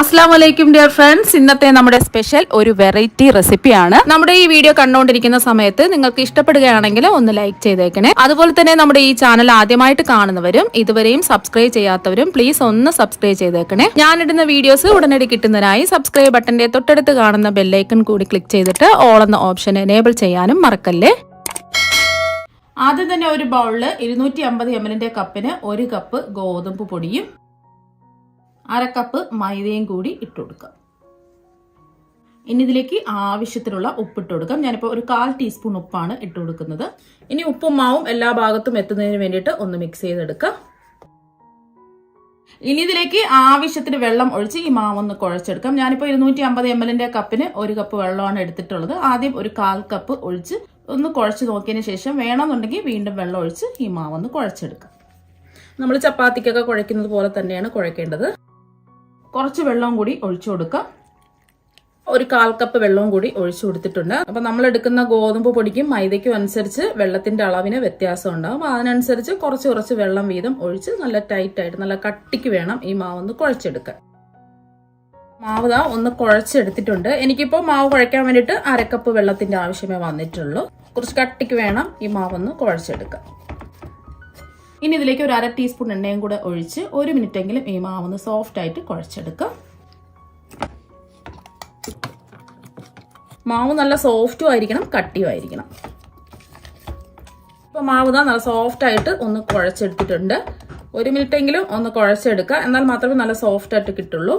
അസ്സാം വലൈക്കും dear friends. ഇന്നത്തെ നമ്മുടെ സ്പെഷ്യൽ ഒരു വെറൈറ്റി റെസിപ്പിയാണ്. നമ്മുടെ ഈ വീഡിയോ കണ്ടുകൊണ്ടിരിക്കുന്ന സമയത്ത് നിങ്ങൾക്ക് ഇഷ്ടപ്പെടുകയാണെങ്കിൽ ഒന്ന് ലൈക്ക് ചെയ്തേക്കണേ. അതുപോലെ തന്നെ നമ്മുടെ ഈ ചാനൽ ആദ്യമായിട്ട് കാണുന്നവരും ഇതുവരെയും സബ്സ്ക്രൈബ് ചെയ്യാത്തവരും പ്ലീസ് ഒന്ന് സബ്സ്ക്രൈബ് ചെയ്തേക്കണേ. ഞാനിടുന്ന വീഡിയോസ് ഉടനടി കിട്ടുന്നതിനായി സബ്സ്ക്രൈബ് ബട്ടന്റെ തൊട്ടടുത്ത് കാണുന്ന ബെല്ലൈക്കൺ കൂടി ക്ലിക്ക് ചെയ്തിട്ട് ഓൾ എന്ന ഓപ്ഷൻ എനേബിൾ ചെയ്യാനും മറക്കല്ലേ? ആദ്യം തന്നെ ഒരു ബൗളിൽ ഇരുന്നൂറ്റി അമ്പത് എം എല്ലിന്റെ കപ്പിന് ഒരു കപ്പ് ഗോതമ്പ് പൊടിയും അര കപ്പ് മൈദയും കൂടി ഇട്ട് കൊടുക്കുക ഇനി ഇതിലേക്ക് ആവശ്യത്തിനുള്ള ഉപ്പ് ഇട്ട് കൊടുക്കാം. ഞാനിപ്പോൾ ഒരു കാൽ ടീസ്പൂൺ ഉപ്പാണ് ഇട്ട് കൊടുക്കുന്നത്. ഇനി ഉപ്പും മാവും എല്ലാ ഭാഗത്തും എത്തുന്നതിന് വേണ്ടിയിട്ട് ഒന്ന് മിക്സ് ചെയ്തെടുക്കാം. ഇനി ഇതിലേക്ക് ആവശ്യത്തിന് വെള്ളം ഒഴിച്ച് ഈ മാവൊന്ന് കുഴച്ചെടുക്കാം. ഞാനിപ്പോൾ ഇരുന്നൂറ്റി അമ്പത് എം എല്ലിന്റെ കപ്പിന് ഒരു കപ്പ് വെള്ളമാണ് എടുത്തിട്ടുള്ളത്. ആദ്യം ഒരു കാൽ കപ്പ് ഒഴിച്ച് ഒന്ന് കുഴച്ച് നോക്കിയതിന് ശേഷം വേണമെന്നുണ്ടെങ്കിൽ വീണ്ടും വെള്ളം ഒഴിച്ച് ഈ മാവൊന്ന് കുഴച്ചെടുക്കാം. നമ്മൾ ചപ്പാത്തിക്കൊക്കെ കുഴയ്ക്കുന്നത് പോലെ തന്നെയാണ് കുഴക്കേണ്ടത്. കുറച്ച് വെള്ളവും കൂടി ഒഴിച്ചു കൊടുക്കാം. ഒരു കാൽ കപ്പ് വെള്ളവും കൂടി ഒഴിച്ചു കൊടുത്തിട്ടുണ്ട്. അപ്പൊ നമ്മൾ എടുക്കുന്ന ഗോതമ്പ് പൊടിക്കും മൈദയ്ക്കും അനുസരിച്ച് വെള്ളത്തിന്റെ അളവിന് വ്യത്യാസം ഉണ്ടാവും. അതിനനുസരിച്ച് കുറച്ച് കുറച്ച് വെള്ളം വീതം ഒഴിച്ച് നല്ല ടൈറ്റ് ആയിട്ട് നല്ല കട്ടിക്ക് വേണം ഈ മാവൊന്ന് കുഴച്ചെടുക്കാൻ. മാവ് ദാ ഒന്ന് കുഴച്ചെടുത്തിട്ടുണ്ട്. എനിക്കിപ്പോൾ മാവ് കുഴയ്ക്കാൻ വേണ്ടിയിട്ട് അരക്കപ്പ് വെള്ളത്തിന്റെ ആവശ്യമേ വന്നിട്ടുള്ളൂ. കുറച്ച് കട്ടിക്ക് വേണം ഈ മാവൊന്ന് കുഴച്ചെടുക്കാൻ. ഇനി ഇതിലേക്ക് ഒരു അര ടീസ്പൂൺ എണ്ണയും കൂടെ ഒഴിച്ച് ഒരു മിനിറ്റെങ്കിലും ഈ മാവൊന്ന് സോഫ്റ്റ് ആയിട്ട് കുഴച്ചെടുക്കാം. മാവ് നല്ല സോഫ്റ്റും ആയിരിക്കണം കട്ടിയും ആയിരിക്കണം. ഇപ്പൊ മാവ് നല്ല സോഫ്റ്റ് ആയിട്ട് ഒന്ന് കുഴച്ചെടുത്തിട്ടുണ്ട്. ഒരു മിനിറ്റ് എങ്കിലും ഒന്ന് കുഴച്ചെടുക്കുക. എന്നാൽ മാത്രമേ നല്ല സോഫ്റ്റ് ആയിട്ട് കിട്ടുള്ളൂ.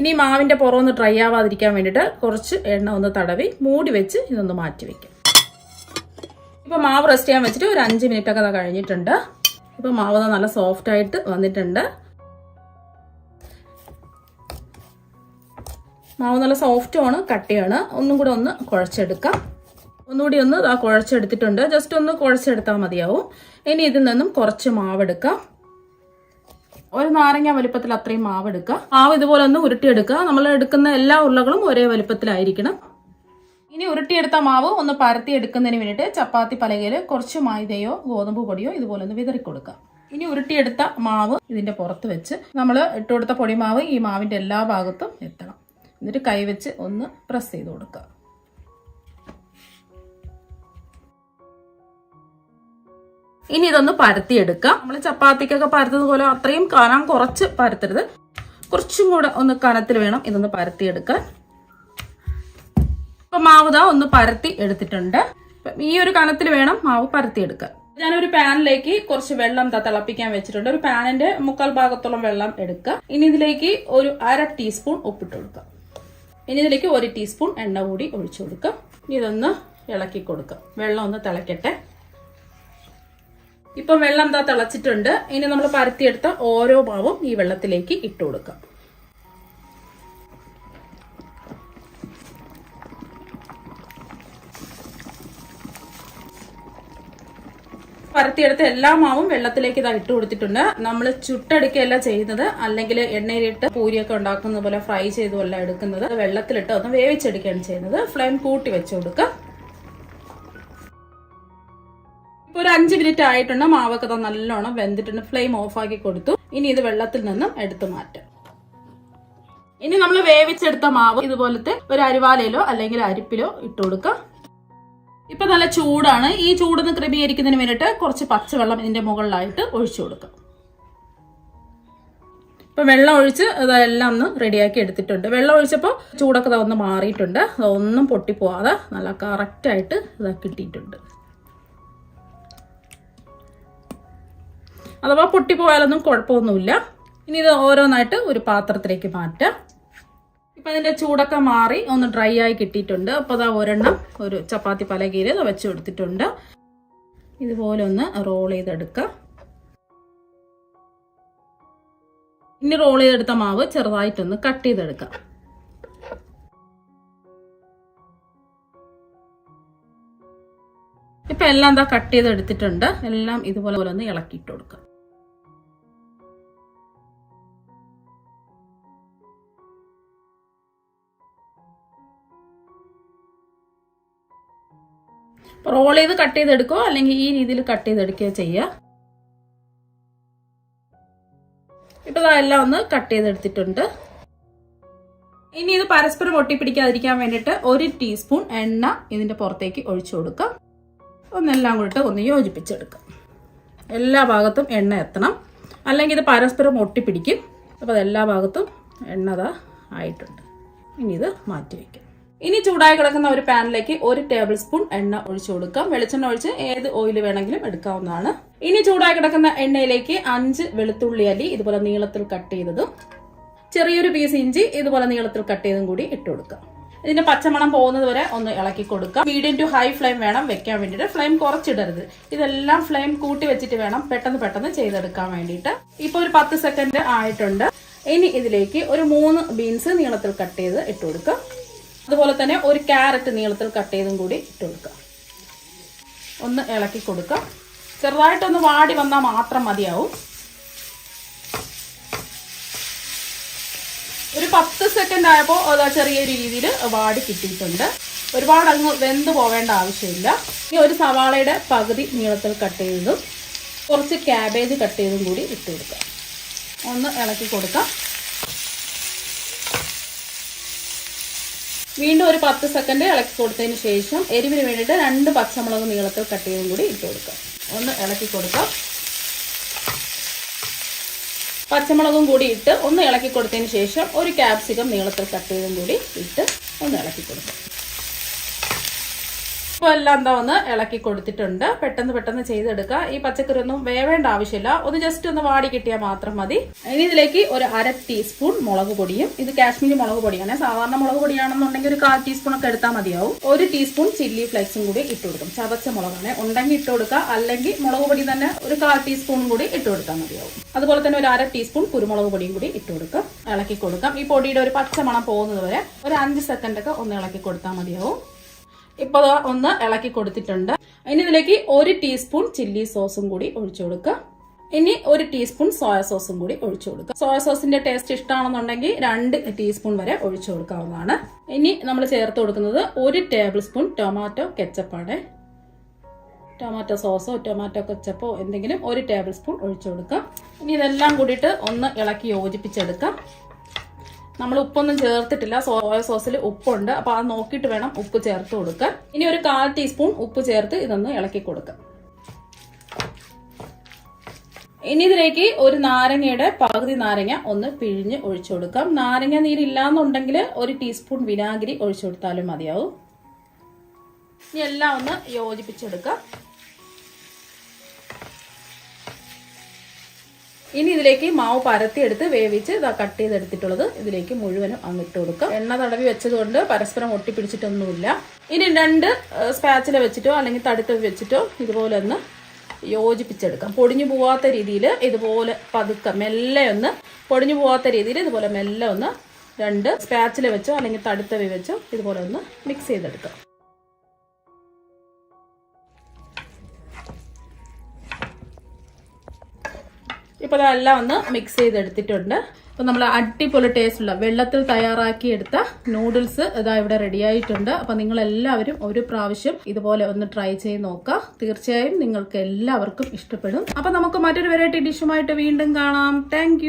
ഇനി മാവിന്റെ പുറം ഒന്ന് ഡ്രൈ ആവാതിരിക്കാൻ വേണ്ടിയിട്ട് കുറച്ച് എണ്ണ ഒന്ന് തടവി മൂടി വെച്ച് ഇതൊന്ന് മാറ്റി വെക്കാം. ഇപ്പൊ മാവ് റെസ്റ്റ് ചെയ്യാൻ വെച്ചിട്ട് ഒരു അഞ്ച് മിനിറ്റ് ഒക്കെ കഴിഞ്ഞിട്ടുണ്ട്. ഇപ്പൊ മാവ് നല്ല സോഫ്റ്റ് ആയിട്ട് വന്നിട്ടുണ്ട്. മാവ് നല്ല സോഫ്റ്റുമാണ് കട്ടിയാണ്. ഒന്നും കൂടെ ഒന്ന് കുഴച്ചെടുക്കാം. ഒന്നുകൂടി ഒന്ന് ആ കുഴച്ചെടുത്തിട്ടുണ്ട്. ജസ്റ്റ് ഒന്ന് കുഴച്ചെടുത്താൽ മതിയാവും. ഇനി ഇതിൽ നിന്നും കുറച്ച് മാവ് എടുക്കാം ഒരു നാരങ്ങ വലുപ്പത്തിൽ അത്രയും മാവ് എടുക്കുക മാവ് ഇതുപോലെ ഒന്ന് ഉരുട്ടിയെടുക്കുക. നമ്മൾ എടുക്കുന്ന എല്ലാ ഉരുളകളും ഒരേ വലുപ്പത്തിലായിരിക്കണം. ഇനി ഉരുട്ടിയെടുത്ത മാവ് ഒന്ന് പരത്തി എടുക്കുന്നതിന് വേണ്ടിയിട്ട് ചപ്പാത്തി പലകയിൽ കുറച്ച് മൈദയോ ഗോതമ്പ് പൊടിയോ ഇതുപോലെ ഒന്ന് വിതറി കൊടുക്കാം. ഇനി ഉരുട്ടിയെടുത്ത മാവ് ഇതിന്റെ പുറത്ത് വെച്ച് നമ്മൾ ഇട്ടുകൊടുത്ത പൊടിമാവ് ഈ മാവിന്റെ എല്ലാ ഭാഗത്തും എത്തണം. എന്നിട്ട് കൈവച്ച് ഒന്ന് പ്രസ് ചെയ്ത് കൊടുക്കുക. ഇനി ഇതൊന്ന് പരത്തിയെടുക്കാം നമ്മൾ ചപ്പാത്തിക്കൊക്കെ പരത്തുന്നത് പോലെ അത്രയും കനം കുറച്ച് പരത്തരുത്. കുറച്ചും കൂടെ ഒന്ന് കനത്തിൽ വേണം ഇതൊന്ന് പരത്തിയെടുക്കാൻ. ഇപ്പൊ മാവ് ദാ ഒന്ന് പരത്തി എടുത്തിട്ടുണ്ട്. ഈ ഒരു കനത്തിൽ വേണം മാവ് പരത്തിയെടുക്കാൻ ഞാനൊരു പാനിലേക്ക് കുറച്ച് വെള്ളം തിളപ്പിക്കാൻ വെച്ചിട്ടുണ്ട്. ഒരു പാനിന്റെ മുക്കാൽ ഭാഗത്തോളം വെള്ളം എടുക്കുക. ഇനി ഇതിലേക്ക് ഒരു അര ടീസ്പൂൺ ഉപ്പിട്ട് കൊടുക്കുക. ഇനി ഇതിലേക്ക് ഒരു ടീസ്പൂൺ എണ്ണ കൂടി ഒഴിച്ചു കൊടുക്കുക. ഇനി ഇതൊന്ന് ഇളക്കി കൊടുക്കുക. വെള്ളം ഒന്ന് തിളക്കട്ടെ. ഇപ്പം വെള്ളം എന്താ തിളച്ചിട്ടുണ്ട്. ഇനി നമ്മൾ പരത്തിയെടുത്ത ഓരോ മാവും ഈ വെള്ളത്തിലേക്ക് ഇട്ട് കൊടുക്കാം പരത്തിയെടുത്ത എല്ലാ മാവും വെള്ളത്തിലേക്ക് ഇതാ ഇട്ട് കൊടുത്തിട്ടുണ്ട്. നമ്മൾ ചുട്ടെടുക്കുകയല്ല ചെയ്യുന്നത്. അല്ലെങ്കിൽ എണ്ണയിലിട്ട് പൂരിയൊക്കെ ഉണ്ടാക്കുന്നത് പോലെ ഫ്രൈ ചെയ്തുമല്ല എടുക്കുന്നത്. വെള്ളത്തിലിട്ട് ഒന്ന് വേവിച്ചെടുക്കുകയാണ് ചെയ്യുന്നത്. ഫ്ലെയിം കൂട്ടി വെച്ച് കൊടുക്കുക ഇപ്പൊ ഒരു അഞ്ച് മിനിറ്റ് ആയിട്ടുണ്ട്. മാവൊക്കെ നല്ലോണം വെന്തിട്ടുണ്ട്. ഫ്ലെയിം ഓഫ് ആക്കി കൊടുത്തു. ഇനി ഇത് വെള്ളത്തിൽ നിന്നും എടുത്തു മാറ്റാം. ഇനി നമ്മൾ വേവിച്ചെടുത്ത മാവ് ഇതുപോലത്തെ ഒരു അരിവാലയിലോ അല്ലെങ്കിൽ അരിപ്പിലോ ഇട്ട് കൊടുക്കാം. ഇപ്പൊ നല്ല ചൂടാണ്. ഈ ചൂടൊന്ന് ക്രമീകരിക്കുന്നതിന് വേണ്ടിയിട്ട് കുറച്ച് പച്ചവെള്ളം ഇതിന്റെ മുകളിലായിട്ട് ഒഴിച്ചു കൊടുക്കാം. ഇപ്പൊ വെള്ളം ഒഴിച്ച് ഇതെല്ലാം ഒന്ന് റെഡിയാക്കി എടുത്തിട്ടുണ്ട്. വെള്ളം ഒഴിച്ചപ്പോൾ ചൂടൊക്കെ ഒന്ന് മാറിയിട്ടുണ്ട്. ഒന്നും പൊട്ടിപ്പോവാതെ നല്ല കറക്റ്റായിട്ട് ഇതാ കിട്ടിയിട്ടുണ്ട്. അഥവാ പൊട്ടിപ്പോയാലൊന്നും കുഴപ്പമൊന്നുമില്ല. ഇനി ഇത് ഓരോന്നായിട്ട് ഒരു പാത്രത്തിലേക്ക് മാറ്റാം. ഇപ്പം അതിന്റെ ചൂടൊക്കെ മാറി ഒന്ന് ഡ്രൈ ആയി കിട്ടിയിട്ടുണ്ട്. അപ്പോൾ അതാ ഒരെണ്ണം ഒരു ചപ്പാത്തി പലകയിൽ വെച്ച് കൊടുത്തിട്ടുണ്ട്. ഇതുപോലെ ഒന്ന് റോൾ ചെയ്തെടുക്കുക ഇനി റോൾ ചെയ്തെടുത്ത മാവ് ചെറുതായിട്ടൊന്ന് കട്ട് ചെയ്തെടുക്കാം. ഇപ്പം എല്ലാം എന്താ കട്ട് ചെയ്തെടുത്തിട്ടുണ്ട്. എല്ലാം ഇതുപോലെ പോലെ ഒന്ന് ഇളക്കിയിട്ട് കൊടുക്കുക റോൾ ചെയ്ത് കട്ട് ചെയ്തെടുക്കുക അല്ലെങ്കിൽ ഈ രീതിയിൽ കട്ട് ചെയ്തെടുക്കുക ചെയ്യുക. ഇപ്പോൾ എല്ലാം ഒന്ന് കട്ട് ചെയ്തെടുത്തിട്ടുണ്ട്. ഇനി ഇത് പരസ്പരം ഒട്ടിപ്പിടിക്കാതിരിക്കാൻ വേണ്ടിയിട്ട് ഒരു ടീസ്പൂൺ എണ്ണ ഇതിന്റെ പുറത്തേക്ക് ഒഴിച്ചു കൊടുക്കുക ഒന്നെല്ലാം കൂടിയിട്ട് ഒന്ന് യോജിപ്പിച്ചെടുക്കാം. എല്ലാ ഭാഗത്തും എണ്ണ എത്തണം. അല്ലെങ്കിൽ ഇത് പരസ്പരം ഒട്ടിപ്പിടിക്കും. അപ്പോൾ അതെല്ലാ ഭാഗത്തും എണ്ണതാ ആയിട്ടുണ്ട്. ഇനി ഇത് മാറ്റി വയ്ക്കാം. ഇനി ചൂടായി കിടക്കുന്ന ഒരു പാനിലേക്ക് ഒരു ടേബിൾ സ്പൂൺ എണ്ണ ഒഴിച്ചു കൊടുക്കാം. വെളിച്ചെണ്ണ ഒഴിച്ച് ഏത് ഓയിൽ വേണമെങ്കിലും എടുക്കാവുന്നതാണ്. ഇനി ചൂടായി കിടക്കുന്ന എണ്ണയിലേക്ക് അഞ്ച് വെളുത്തുള്ളി അല്ലി ഇതുപോലെ നീളത്തിൽ കട്ട് ചെയ്തതും ചെറിയൊരു പീസ് ഇഞ്ചി ഇതുപോലെ നീളത്തിൽ കട്ട് ചെയ്തും കൂടി ഇട്ട് കൊടുക്കാം. ഇതിന്റെ പച്ചമണം പോകുന്നത് വരെ ഒന്ന് ഇളക്കി കൊടുക്കാം. മീഡിയം ടു ഹൈ ഫ്ലെയിം വേണം വെക്കാൻ വേണ്ടിയിട്ട്. ഫ്ലെയിം കുറച്ചിടരുത്. ഇതെല്ലാം ഫ്ലെയിം കൂട്ടി വെച്ചിട്ട് വേണം പെട്ടെന്ന് പെട്ടെന്ന് ചെയ്തെടുക്കാൻ വേണ്ടിയിട്ട്. ഇപ്പൊ ഒരു പത്ത് സെക്കൻഡ് ആയിട്ടുണ്ട്. ഇനി ഇതിലേക്ക് ഒരു മൂന്ന് ബീൻസ് നീളത്തിൽ കട്ട് ചെയ്ത് ഇട്ട് കൊടുക്കാം. അതുപോലെ തന്നെ ഒരു ക്യാരറ്റ് നീളത്തിൽ കട്ട് ചെയ്തും കൂടി ഇട്ട് കൊടുക്കുക. ഒന്ന് ഇളക്കി കൊടുക്കുക. ചെറുതായിട്ടൊന്ന് വാടി വന്നാൽ മാത്രം മതിയാവും. ഒരു പത്ത് സെക്കൻഡ് ആയപ്പോൾ അത് ചെറിയൊരു രീതിയിൽ വാടി കിട്ടിയിട്ടുണ്ട്. ഒരുപാട് അങ്ങ് വെന്ത് പോവേണ്ട ആവശ്യമില്ല. ഇനി ഒരു സവാളയുടെ പകുതി നീളത്തിൽ കട്ട് ചെയ്തതും കുറച്ച് ക്യാബേജ് കട്ട് ചെയ്തും കൂടി ഇട്ട് കൊടുക്കുക. ഒന്ന് ഇളക്കി കൊടുക്കാം വീണ്ടും ഒരു പത്ത് സെക്കൻഡ് ഇളക്കി കൊടുത്തതിന് ശേഷം എരിവിന് വേണ്ടിയിട്ട് രണ്ട് പച്ചമുളക് നീളത്തിൽ കട്ട് ചെയ്തും കൂടി ഇട്ട് കൊടുക്കാം. ഒന്ന് ഇളക്കി കൊടുക്കാം. പച്ചമുളകും കൂടി ഇട്ട് ഒന്ന് ഇളക്കി കൊടുത്തതിന് ശേഷം ഒരു ക്യാപ്സിക്കം നീളത്തിൽ കട്ട് ചെയ്തും കൂടി ഇട്ട് ഒന്ന് ഇളക്കി കൊടുക്കാം. ഇപ്പോൾ എല്ലാം എന്താ ഒന്ന് ഇളക്കി കൊടുത്തിട്ടുണ്ട്. പെട്ടെന്ന് പെട്ടെന്ന് ചെയ്തെടുക്കുക. ഈ പച്ചക്കറി ഒന്നും വേവേണ്ട ആവശ്യമില്ല. ഒന്ന് ജസ്റ്റ് ഒന്ന് വാടി കിട്ടിയാൽ മാത്രം മതി. ഇനി ഇതിലേക്ക് ഒരു അര ടീസ്പൂൺ മുളക് പൊടിയും ഇത് കാശ്മീരി മുളക് പൊടിയാണ്. സാധാരണ മുളക് പൊടിയാണെന്നുണ്ടെങ്കിൽ ഒരു കാൽ ടീസ്പൂൺ ഒക്കെ എടുത്താൽ മതിയാവും. ഒരു ടീസ്പൂൺ ചില്ലി ഫ്ലേക്സും കൂടി ഇട്ട് കൊടുക്കും. ചതച്ച മുളകാണ്. ഉണ്ടെങ്കിൽ ഇട്ട് കൊടുക്കുക. അല്ലെങ്കിൽ മുളക് പൊടി തന്നെ ഒരു കാൽ ടീസ്പൂണും കൂടി ഇട്ട് കൊടുത്താൽ മതിയാവും. അതുപോലെ തന്നെ ഒരു അര ടീസ്പൂൺ കുരുമുളക് പൊടിയും കൂടി ഇട്ട് കൊടുക്കാം ഇളക്കി കൊടുക്കാം. ഈ പൊടിയുടെ ഒരു പച്ചമണം പോകുന്നത് വരെ ഒരു അഞ്ച് സെക്കൻഡ് ഒക്കെ ഒന്ന് ഇളക്കി കൊടുത്താൽ മതിയാവും. ഇപ്പോൾ ഒന്ന് ഇളക്കി കൊടുത്തിട്ടുണ്ട്. ഇനി ഇതിലേക്ക് ഒരു ടീസ്പൂൺ ചില്ലി സോസും കൂടി ഒഴിച്ചു കൊടുക്കുക. ഇനി ഒരു ടീസ്പൂൺ സോയ സോസും കൂടി ഒഴിച്ചു കൊടുക്കുക. സോയ സോസിന്റെ ടേസ്റ്റ് ഇഷ്ടമാണെന്നുണ്ടെങ്കിൽ രണ്ട് ടീസ്പൂൺ വരെ ഒഴിച്ചു കൊടുക്കാവുന്നതാണ്. ഇനി നമ്മൾ ചേർത്ത് കൊടുക്കുന്നത് ഒരു ടേബിൾ സ്പൂൺ ടൊമാറ്റോ കെച്ചപ്പാണ് ടൊമാറ്റോ സോസോ ടൊമാറ്റോ കെച്ചപ്പോ എന്തെങ്കിലും ഒരു ടേബിൾ സ്പൂൺ ഒഴിച്ചു കൊടുക്കുക. ഇനി ഇതെല്ലാം കൂടിയിട്ട് ഒന്ന് ഇളക്കി യോജിപ്പിച്ചെടുക്കാം നമ്മൾ ഉപ്പൊന്നും ചേർത്തിട്ടില്ല. സോയ സോസിൽ ഉപ്പുണ്ട്. അപ്പൊ അത് നോക്കിയിട്ട് വേണം ഉപ്പ് ചേർത്ത് കൊടുക്കാൻ. ഇനി ഒരു കാൽ ടീസ്പൂൺ ഉപ്പ് ചേർത്ത് ഇതൊന്ന് ഇളക്കി കൊടുക്കാം. ഇനി ഇതിലേക്ക് ഒരു നാരങ്ങയുടെ പകുതി നാരങ്ങ ഒന്ന് പിഴിഞ്ഞ് ഒഴിച്ചു കൊടുക്കാം. നാരങ്ങ നീരില്ലാന്നുണ്ടെങ്കിൽ ഒരു ടീസ്പൂൺ വിനാഗിരി ഒഴിച്ചു കൊടുത്താലും മതിയാവും. ഇനി എല്ലാം ഒന്ന് യോജിപ്പിച്ചെടുക്കാം. ഇനി ഇതിലേക്ക് മാവ് പരത്തിയെടുത്ത് വേവിച്ച് ഇതാ കട്ട് ചെയ്തെടുത്തിട്ടുള്ളത് ഇതിലേക്ക് മുഴുവനും അങ്ങിട്ട് കൊടുക്കാം. എണ്ണ തടവി വെച്ചതുകൊണ്ട് പരസ്പരം ഒട്ടിപ്പിടിച്ചിട്ടൊന്നുമില്ല. ഇനി രണ്ട് സ്പാച്ചില വെച്ചിട്ടോ അല്ലെങ്കിൽ തടുത്ത് വെച്ചിട്ടോ ഇതുപോലെ ഒന്ന് യോജിപ്പിച്ചെടുക്കാം. പൊടിഞ്ഞു പോവാത്ത രീതിയിൽ ഇതുപോലെ പതുക്കെ മെല്ലെ ഒന്ന് പൊടിഞ്ഞു പോവാത്ത രീതിയിൽ ഇതുപോലെ മെല്ലെ ഒന്ന് രണ്ട് സ്പാച്ചില വെച്ചോ അല്ലെങ്കിൽ തടുത്തവി വെച്ചോ ഇതുപോലെ ഒന്ന് മിക്സ് ചെയ്തെടുക്കാം. ഇപ്പോൾ അതെല്ലാം ഒന്ന് മിക്സ് ചെയ്തെടുത്തിട്ടുണ്ട്. അപ്പോൾ നമ്മൾ അടിപൊളി ടേസ്റ്റുള്ള വെള്ളത്തിൽ തയ്യാറാക്കി എടുത്ത നൂഡിൽസ് ഇതാ ഇവിടെ റെഡിയായിട്ടുണ്ട് അപ്പോൾ നിങ്ങൾ എല്ലാവരും ഒരു പ്രാവശ്യം ഇതുപോലെ ഒന്ന് ട്രൈ ചെയ്ത് നോക്കുക. തീർച്ചയായും നിങ്ങൾക്ക് എല്ലാവർക്കും ഇഷ്ടപ്പെടും. അപ്പോൾ നമുക്ക് മറ്റൊരു വെറൈറ്റി ഡിഷുമായിട്ട് വീണ്ടും കാണാം. താങ്ക്